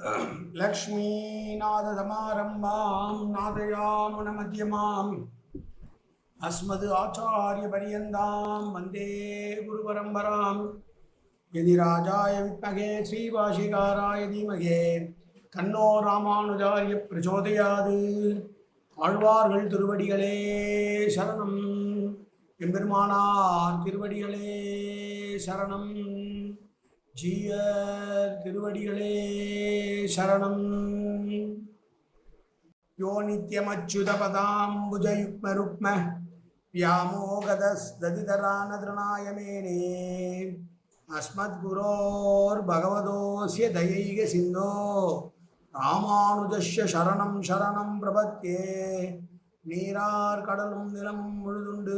லக்ஷ்மீநாதசமாரம்பாம் நாதயாமுனமத்தியமாம் அஸ்மது ஆச்சாரிய பரியந்தாம் வந்தே குரு பரம்பராம் எதி ராஜாய வித்மகே ஸ்ரீபாஷிகாராய தீமகே. தன்னோ ராமானுஜாரிய பிரச்சோதையாது. ஆழ்வார்கள் திருவடிகளே சரணம். எம்பெருமானார் திருவடிகளே சரணம். ஜீயர் திருவடிகளே சரணம் யோ நித்யமச்சுதபதாம்புஜயுக்மருக்ம व्यामोगदस्ददितरानतृणाय मेने अस्मद्गुरोर्भगवतोऽस्य दयैकसिन्धो ராமானுஜஸ்ய சரணம் சரணம் பிரபத்தியே நீரார் கடலும் நிலமும் முழுதுண்டு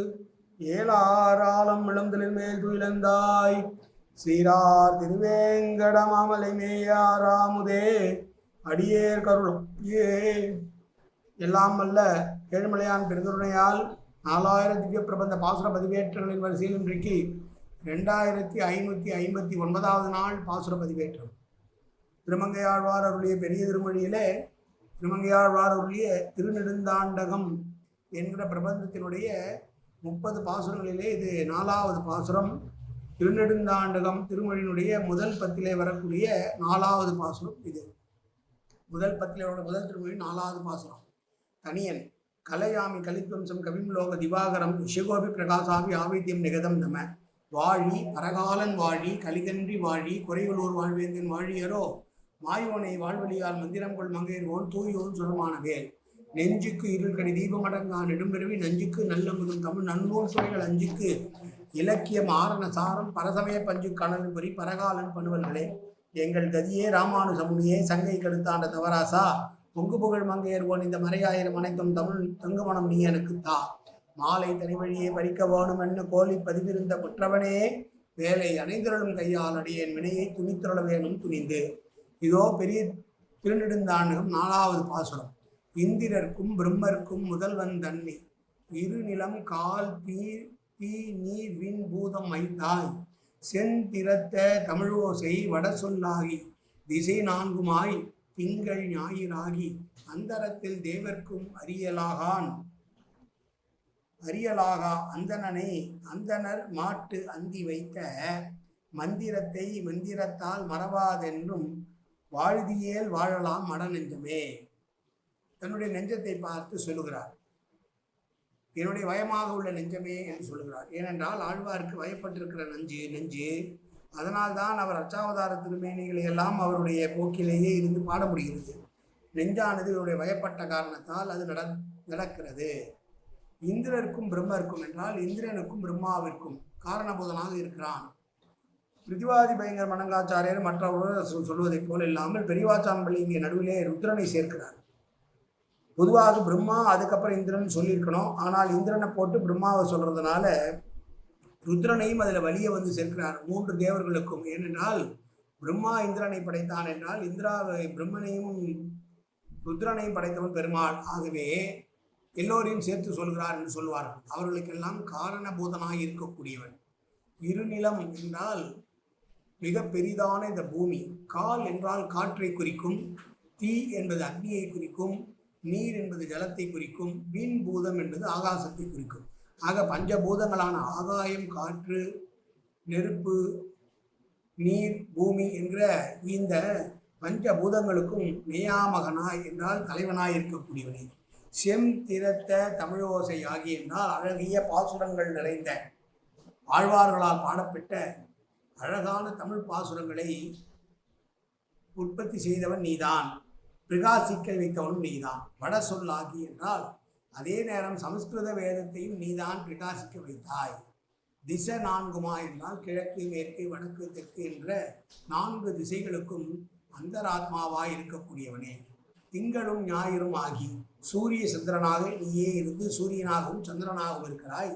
ஏலாராலம் இளந்தலின் மேல் துயிலந்தாய் சீரார் திருவேங்கடமாமலை மேயாராமுதே அடியேர் கருளும். ஏ எல்லாம் அல்ல ஏழுமலையான் பெருந்தருணையால் நாலாயிரம் திவ்ய பிரபந்த பாசுர பதிவேற்றங்களின் வரிசையில் இன்றைக்கு ரெண்டாயிரத்தி ஐநூற்றி ஐம்பத்தி ஒன்பதாவது நாள் பாசுர பதிவேற்றம். திருமங்கையாழ்வார் அருளிய பெரிய திருமொழியிலே திருமங்கையாழ்வார் அருளிய திருநெடுந்தாண்டகம் என்கிற பிரபந்தத்தினுடைய முப்பது பாசுரங்களிலே இது நாலாவது பாசுரம். திருநெடுந்தாண்டகம் திருமொழியினுடைய முதல் பத்திலே வரக்கூடிய நாலாவது பாசுரம் இது. முதல் பத்திலே வர முதல் திருமொழி நாலாவது பாசுரம். தனியன் கலையாமி கலித்வம்சம் கவிம்லோக திவாகரம் ஷிகோபி பிரகாசாபி ஆவித்யம் நிகதம் நம. வாழி பரகாலன் வாழி கலிகன்றி வாழி குறைவலூர் வாழ்வேந்தன் வாழியரோ மாயோனை வாழ்வழியால் மந்திரம் கொள் மங்கையர்வோன் தூயோன் சுரமான வேல். நெஞ்சுக்கு இருள்கடி தீபமடங்கா நெடும்பெருவி நஞ்சுக்கு நல்ல முதல் தமிழ் நன்னூல் சுவைகள் அஞ்சுக்கு. இலக்கியம் ஆரண சாரம் பரசமய பஞ்சு கணல் பொறி பரகாலன் பணுவல்களே. எங்கள் கதியே ராமானுசமுனியே சங்கை கெடுத்தாண்ட தவராசா. பொங்கு புகழ் மங்கையர்வோன் இந்த மறையாயிரம் அனைத்தும் தமிழ் தங்குமணம் நீ எனக்கு தா. மாலை தனிவழியே பறிக்க வேணும் என்ன கோலி பதிவிருந்த குற்றவனே. வேலை அனைந்திரளும் கையால் அடியேன் வினையை துணித்திரள வேணும் துணிந்து. இதோ பெரிய திருநெடுந்தாண்டகம் நாலாவது பாசுரம். இந்திரர்க்கும் பிரம்மர்க்கும் முதல்வன் தண்ணி இருநிலம் கால் தீ தீ நீர் விண் பூதம் வைத்தாய். செந்திரத்த தமிழோசை வட சொல்லாகி திசை நான்குமாய் திங்கள் ஞாயிறாகி அந்தரத்தில் தேவர்க்கும் அறியலாகான் அறியலாகா அந்தணனை அந்தணர் மாட்டு அந்தி வைத்த மந்திரத்தை மந்திரத்தால் மறவாதென்றும் வாழ்தியேல் வாழலாம் மட நெஞ்சமே தன்னுடைய நெஞ்சத்தை பார்த்து சொல்லுகிறார். என்னுடைய வயமாக உள்ள நெஞ்சமே என்று சொல்லுகிறார். ஏனென்றால் ஆழ்வாருக்கு வயப்பட்டிருக்கிற நெஞ்சு நெஞ்சு. அதனால்தான் அவர் அச்சாவதார திருமேனிகளை எல்லாம் அவருடைய போக்கிலேயே இருந்து பாட முடிகிறது. நெஞ்சானது இவருடைய வயப்பட்ட காரணத்தால் அது நட நடக்கிறது. இந்திரருக்கும் பிரம்மருக்கும் என்றால் இந்திரனுக்கும் பிரம்மாவிற்கும் காரணபோதனாக இருக்கிறான். பிரிதிவாதி பயங்கர மணங்காச்சாரியர் மற்றவர்கள் சொல்வதைப் போல் இல்லாமல் பெரியவாச்சாம்பள்ளி இங்கே நடுவிலே ருத்ரனை சேர்க்கிறார். பொதுவாக பிரம்மா அதுக்கப்புறம் இந்திரன் சொல்லியிருக்கணும். ஆனால் இந்திரனை போட்டு பிரம்மாவை சொல்கிறதுனால ருத்ரனையும் அதில் வழியை வந்து சேர்க்கிறார் மூன்று தேவர்களுக்கும். ஏனென்றால் பிரம்மா இந்திரனை படைத்தான் என்றால் இந்திராவை பிரம்மனையும் ருத்ரனையும் படைத்தவன் பெருமாள். ஆகவே எல்லோரையும் சேர்த்து சொல்கிறார் என்று சொல்வார்கள். அவர்களுக்கெல்லாம் காரணபூதனாக இருக்கக்கூடியவன். இருநிலம் என்றால் மிக பெரிதான இந்த பூமி. கால் என்றால் காற்றை குறிக்கும் தீ என்பது அக்னியை குறிக்கும் நீர் என்பது ஜலத்தை குறிக்கும் வீண் பூதம் என்பது ஆகாசத்தை குறிக்கும். ஆக பஞ்சபூதங்களான ஆகாயம் காற்று நெருப்பு நீர் பூமி என்கிற இந்த பஞ்சபூதங்களுக்கும் நியாமகனாய் என்றால் தலைவனாய் இருக்கக்கூடியவனே. செம் திறத்த தமிழோசை ஆகி என்றால் அழகிய பாசுரங்கள் நிறைந்த ஆழ்வார்களால் பாடப்பட்ட அழகான தமிழ் பாசுரங்களை உற்பத்தி செய்தவன் நீதான். பிரகாசிக்க வைத்தவனும் நீதான். வட சொல்லாகி என்றால் அதே நேரம் சமஸ்கிருத வேதத்தையும் நீதான் பிரகாசிக்க வைத்தாய். திசை நான்குமா என்றால் கிழக்கு மேற்கு வடக்கு தெற்கு என்ற நான்கு திசைகளுக்கும் அந்தராத்மாவாய் இருக்கக்கூடியவனே. திங்களும் ஞாயிறும் ஆகி சூரிய சந்திரனாக நீயே இருந்து சூரியனாகவும் சந்திரனாகவும் இருக்கிறாய்.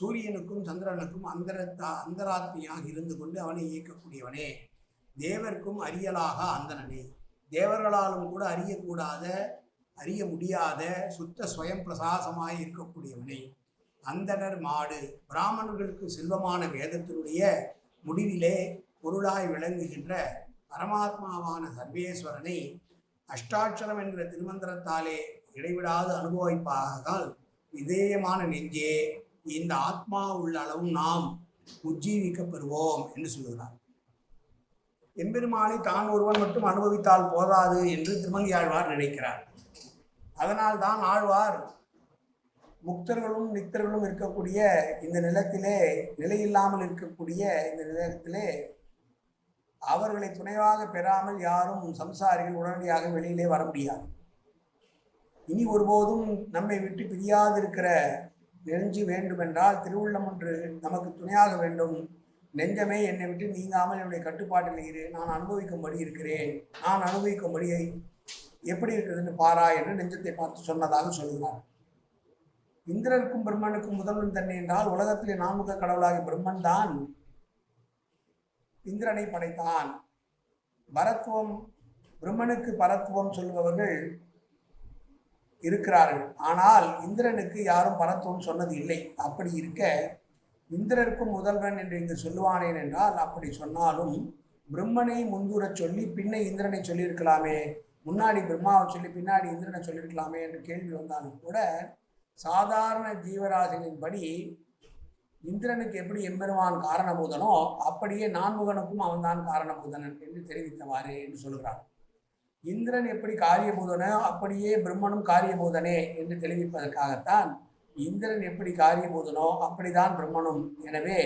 சூரியனுக்கும் சந்திரனுக்கும் அந்தரத்தா அந்தராத்மியாக இருந்து கொண்டு அவனை இயக்கக்கூடியவனே. தேவர்க்கும் அரியலாக அந்தனனே தேவர்களாலும் கூட அறியக்கூடாத அறிய முடியாத சுத்த ஸ்வயம் பிரசாசமாய் இருக்கக்கூடியவனை அந்தணர் மாடு. பிராமணர்களுக்கு செல்வமான வேதத்தினுடைய முடிவிலே பொருளாய் விளங்குகின்ற பரமாத்மாவான சர்வேஸ்வரனை அஷ்டாட்சரம் என்கிற திருமந்திரத்தாலே இடைவிடாது அனுபவிப்பாகால் விதேயமான நெஞ்சே இந்த ஆத்மா உள்ள அளவும் நாம் உஜ்ஜீவிக்கப்பெறுவோம் என்று சொல்கிறார் எம்பெருமானை தான் ஒருவன் மட்டும் அனுபவித்தால் போதாது என்று திருமங்கி ஆழ்வார் நினைக்கிறார். அதனால் தான் ஆழ்வார் முக்தர்களும் நித்தர்களும் இருக்கக்கூடிய இந்த நிலத்திலே நிலையில்லாமல் இருக்கக்கூடிய இந்த நிலத்திலே அவர்களை துணைவாக பெறாமல் யாரும் சம்சாரிகள் உடனடியாக வெளியிலே வர முடியாது. இனி ஒருபோதும் நம்மை விட்டு பிரியாதிருக்கிற நெஞ்சு வேண்டுமென்றால் திருவுள்ளம் ஒன்று நமக்கு துணையாக வேண்டும். நெஞ்சமே என்னை விட்டு நீங்காமல் என்னுடைய கட்டுப்பாட்டில் இரு. நான் அனுபவிக்கும்படி இருக்கிறேன். நான் அனுபவிக்கும்படியை எப்படி இருக்கிறதுன்னு பாரா என்று நெஞ்சத்தை பார்த்து சொன்னதாக சொல்கிறார். இந்திரருக்கும் பிரம்மனுக்கும் முதல்வன் தன்னை என்றால் உலகத்திலே நான்முக கடவுளாகிய பிரம்மன் தான் இந்திரனை படைத்தான். பரத்துவம் பிரம்மனுக்கு பரத்துவம் சொல்பவர்கள் இருக்கிறார்கள். ஆனால் இந்திரனுக்கு யாரும் பரத்துவம் சொன்னது இல்லை. அப்படி இருக்க இந்திரருக்கும் முதல்வன் என்று இங்கு சொல்லுவானேன் என்றால் அப்படி சொன்னாலும் பிரம்மனை முன்கூறச் சொல்லி பின்னை இந்திரனை சொல்லியிருக்கலாமே. முன்னாடி பிரம்மாவை சொல்லி பின்னாடி இந்திரனை சொல்லியிருக்கலாமே என்று கேள்வி வந்தாலும் கூட சாதாரண ஜீவராசிகளின்படி இந்திரனுக்கு எப்படி எம்பெருமான் காரணபூதனோ அப்படியே நான்முகனுக்கும் அவன்தான் காரணபூதனன் என்று தெரிவித்தவாறு என்று சொல்கிறார். இந்திரன் எப்படி காரியபூதனோ அப்படியே பிரம்மனும் காரியபூதனே என்று தெரிவிப்பதற்காகத்தான் இந்திரன் எப்படி காரியபூதனோ அப்படிதான் பிரம்மனும். எனவே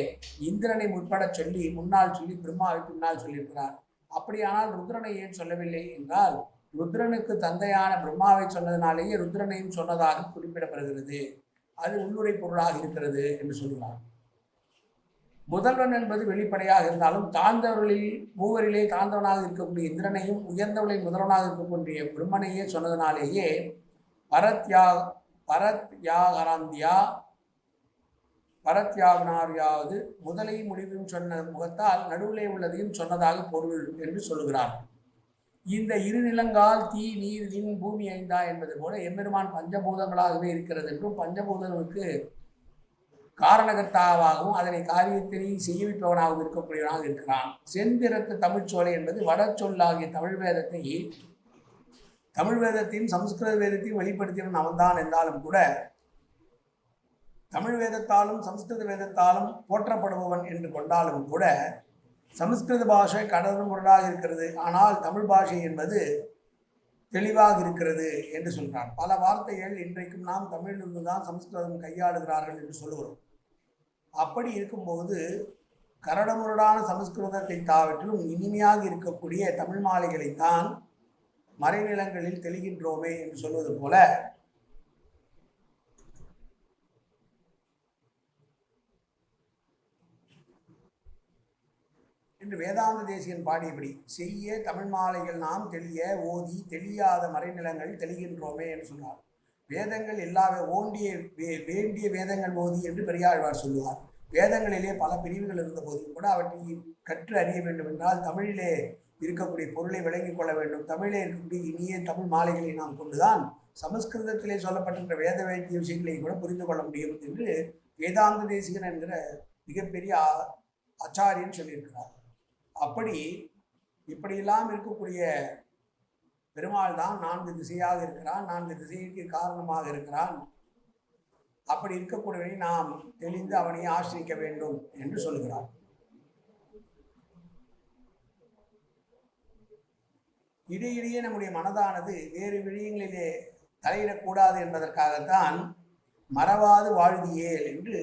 இந்திரனை முற்படச் சொல்லி முன்னால் சொல்லி பிரம்மாவை பின்னால் சொல்லியிருக்கிறார். அப்படியானால் ருத்ரனை ஏன் சொல்லவில்லை என்றால் ருத்ரனுக்கு தந்தையான பிரம்மாவை சொன்னதினாலேயே ருத்ரனையும் சொன்னதாக குறிப்பிடப்படுகிறது. அது உள்ளுரை பொருளாக இருக்கிறது என்று சொல்கிறார். முதல்வன் என்பது வெளிப்படையாக இருந்தாலும் தாழ்ந்தவர்களில் மூவரிலே தாழ்ந்தவனாக இருக்கக்கூடிய இந்திரனையும் உயர்ந்தவர்களில் முதல்வனாக இருக்கக்கூடிய பிரம்மனையே சொன்னதினாலேயே பரத்யா பரத்யாகராந்தியா. பரத்யாகனாரியாவது முதலையும் முடிவையும் சொன்ன முகத்தால் நடுவிலே உள்ளதையும் சொன்னதாக பொருள் என்று சொல்லுகிறார். இந்த இரு நிலங்கால் தீ நீர் விண் பூமி ஐந்தா என்பது போல எம்பெருமான் பஞ்சபூதங்களாகவே இருக்கிறது என்றும் பஞ்சபூதங்களுக்கு காரணகர்த்தாவாகவும் அதனை காரியத்தினை செய்விப்பவனாகவும் இருக்கக்கூடியவனாக இருக்கிறான். செந்திரத்து தமிழ்ச்சோலை என்பது வடச்சொல்லாகிய தமிழ் வேதத்தை தமிழ் வேதத்தையும் சமஸ்கிருத வேதத்தையும் வெளிப்படுத்தியவன் அவன்தான் என்றாலும் கூட தமிழ் வேதத்தாலும் சமஸ்கிருத வேதத்தாலும் போற்றப்படுபவன் என்று கொண்டாலும் கூட சமஸ்கிருத பாஷை கடல் முரடாக இருக்கிறது. ஆனால் தமிழ் பாஷை என்பது தெளிவாக இருக்கிறது என்று சொல்கிறார் பல வார்த்தைகள் இன்றைக்கும் நாம் தமிழிலிருந்து தான் சமஸ்கிருதம் கையாளுகிறார்கள் என்று சொல்லுகிறோம். அப்படி இருக்கும்போது கரடமுரடான சமஸ்கிருதத்தை தாவற்றிலும் இனிமையாக இருக்கக்கூடிய தமிழ் மாலைகளைத்தான் மறைநிலங்களில் தெளிகின்றோமே என்று சொல்வது போல என்று வேதாந்த தேசியன் பாடியபடி செய்ய தமிழ் மாலைகள் நாம் தெளிய ஓதி தெளியாத மறைநிலங்கள் தெளிகின்றோமே என்று சொன்னார். வேதங்கள் எல்லா ஓண்டிய வே- வேண்டிய வேதங்கள் ஓதி என்று பெரியாழ்வார் சொல்லுவார். வேதங்களிலே பல பிரிவுகள் இருந்த போதிலும் கூட அவற்றை கற்று அறிய வேண்டும் என்றால் தமிழிலே இருக்கக்கூடிய பொருளை விளங்கிக் கொள்ள வேண்டும். தமிழிலே இருக்கக்கூடிய இனிய தமிழ் மாலைகளை நாம் கொண்டுதான் சமஸ்கிருதத்திலே சொல்லப்பட்டிருக்கிற வேத வைத்திய விஷயங்களை கூட புரிந்து கொள்ள முடியும் என்று வேதாந்த தேசிகன் என்கிற மிகப்பெரிய ஆச்சாரியன் சொல்லியிருக்கிறார். அப்படி இப்படியெல்லாம் இருக்கக்கூடிய பெருமாள் தான் நான்கு திசையாக இருக்கிறான். நான்கு திசைக்கு காரணமாக இருக்கிறான். அப்படி இருக்கக்கூடியவனை நாம் தெளிந்து அவனை ஆசிரிக்க வேண்டும் என்று சொல்கிறார். இடையிடையே நம்முடைய மனதானது வேறு விழியங்களிலே தலையிடக்கூடாது என்பதற்காகத்தான் மறவாது வாழ்வியேல் என்று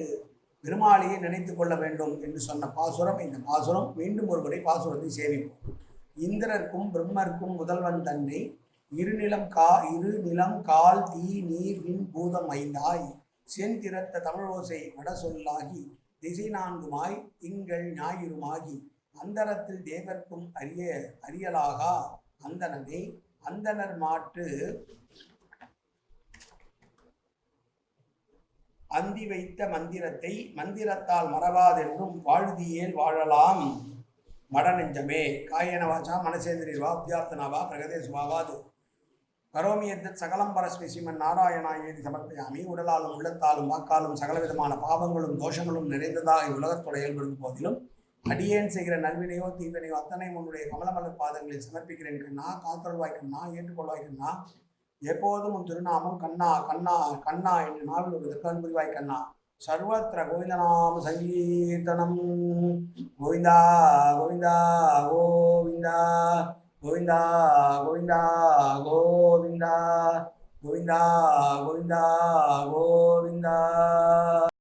பெருமாளையே நினைத்து கொள்ள வேண்டும் என்று சொன்ன பாசுரம். இந்த பாசுரம் மீண்டும் ஒருமுறை பாசுரத்தை சேமிப்போம் இந்திரர்க்கும் பிரம்மர்க்கும் முதல்வன் தன்னை இருநிலம் கா இரு நிலம் கால் தீ நீர் விண் பூதம் ஐந்தாய். செந்திரத்த தமிழோசை வட சொல்லாகி திசை நான்குமாய் திங்கள் ஞாயிறுமாகி அந்தரத்தில் தேவர்க்கும் அரிய அரியலாகா? அந்தனனை அந்தனர் மாட்டு அந்தி வைத்த மந்திரத்தை மந்திரத்தால் மறவாதென்றும் வாழ்தியேல் வாழலாம். மடநெஞ்சமே. காயன வாச்சா மனசேந்திரிவா அத்தியார்த்தனாவா பிரகதேசுவாவாது கரோமி எந்த சகலம் பரஸ்மி சீமன் நாராயணா ஏதி சமர்ப்பியாமி உடலாலும் உள்ளத்தாலும் வாக்காலும் சகலவிதமான பாவங்களும் தோஷங்களும் நிறைந்ததாக இவ்வுலகத்துடைய இயல்பிருந்த போதிலும் அடியேன் செய்கிற நல்வினையோ தீவினையோ அத்தனை உன்னுடைய கமலமலர் பாதங்களில் சமர்ப்பிக்கிறேன் கண்ணா காத்தருள்வாய் கண்ணா ஏற்றுக்கொள்வாய் கண்ணா எப்போதும் உன் திருநாமம் கண்ணா கண்ணா கண்ணா என்று நாவில் ஒரு திருக்கண் கண்ணா. சர்வத்திர கோவிந்தநாம சங்கீர்த்தனம். கோவிந்தா கோவிந்தா கோவிந்தா. 보인다 보인다 고빈다 보인다 보인다 고빈다.